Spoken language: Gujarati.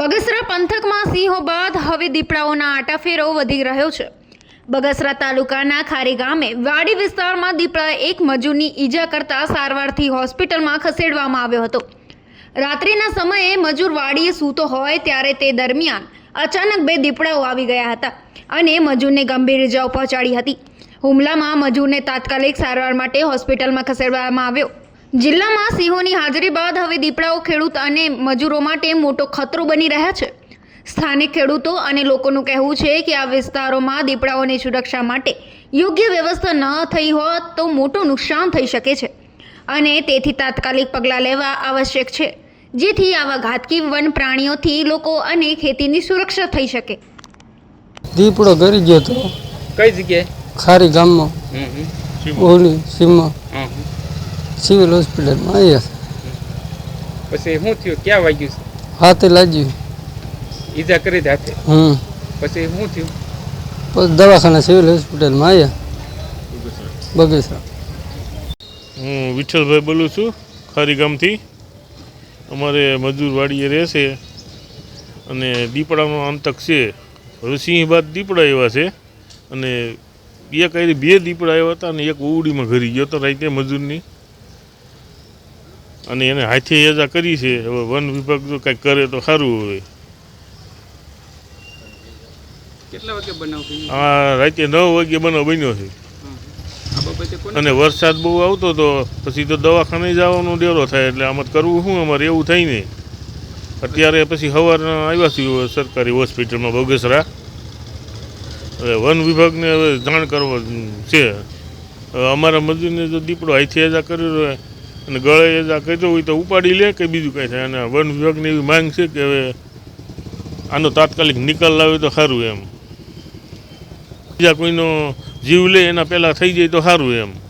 બગસરા પંથકમાં સિંહો બાદ હવે દીપડાઓના આટાફેરો વધી રહ્યો છે. બગસરા તાલુકાના ખારી ગામે વાડી વિસ્તારમાં દીપડાએ એક મજૂરની ઈજા કરતા સારવારથી હોસ્પિટલમાં ખસેડવામાં આવ્યો હતો. રાત્રિના સમયે મજૂર વાડીએ સૂતો હોય ત્યારે તે દરમિયાન અચાનક બે દીપડાઓ આવી ગયા હતા અને મજૂરને ગંભીર ઇજાઓ પહોંચાડી હતી. હુમલામાં મજૂરને તાત્કાલિક સારવાર માટે હોસ્પિટલમાં ખસેડવામાં આવ્યો. જિલ્લામાં સિંહોની હાજરી બાદ હવે દીપડાઓ ખેડૂત અને મજૂરો માટે મોટો ખતરો બની રહ્યા છે. સ્થાનિક ખેડૂતો અને લોકોનું કહેવું છે કે આ વિસ્તારોમાં દીપડાઓની સુરક્ષા માટે યોગ્ય વ્યવસ્થા ન થઈ હોત તો મોટું નુકસાન થઈ શકે છે. અને તેથી તાત્કાલિક પગલાં લેવા આવશ્યક છે. જેથી આવા ઘાતકી વન પ્રાણીઓથી લોકો અને ખેતીની સુરક્ષા થઈ શકે. દીપડો ગરી ગયો તો કઈ જગ્યાએ? ખારી ગામમાં. ઓલી સીમમાં. સિવિલ હોસ્પિટલમાં આવ્યા પછી શું થયું? ક્યાં વાગ્યું છે? હાથે લાગ્યું. ઈજા કરી હાથે? હમ. પછી શું થયું? પછી દવાખાના સિવિલ હોસ્પિટલમાં આવ્યા બગેસરા હું વિઠ્ઠલભાઈ બોલું છું ખારી ગામથી. અમારે મજૂર વાડીએ રહેશે અને દીપડાનો આંતક છે. હવે સિંહ બાદ દીપડા એવા છે અને એક આરી બે દીપડા આવ્યા હતા અને એક ઉડીમાં ઘરી ગયો હતો રાતે મજૂરની. અને એને હાથે યજા કરી છે. હવે વન વિભાગ જો કંઈક કરે તો સારું હવે હા રાતે નવ વાગે બનાવ બન્યો છે. અને વરસાદ બહુ આવતો તો પછી તો દવાખાને જવાનો ડેરો થાય એટલે આમાં કરવું શું? અમારે એવું થાય નહીં અત્યારે પછી સવારના આવ્યા છીએ સરકારી હોસ્પિટલમાં બગસરા. હવે વન વિભાગને હવે જાણ કરવા છે. અમારા મજૂરને જો દીપડો હાથે એજા કર્યો હોય અને ગળે એજા કહેતો હોય તો ઉપાડી લે કે બીજું કંઈ થાય. અને વન વિભાગની એવી માંગ છે કે હવે આનો તાત્કાલિક નિકાલ લાવે તો સારું એમ. બીજા કોઈનો જીવ લે એના પહેલાં થઈ જાય તો સારું એમ.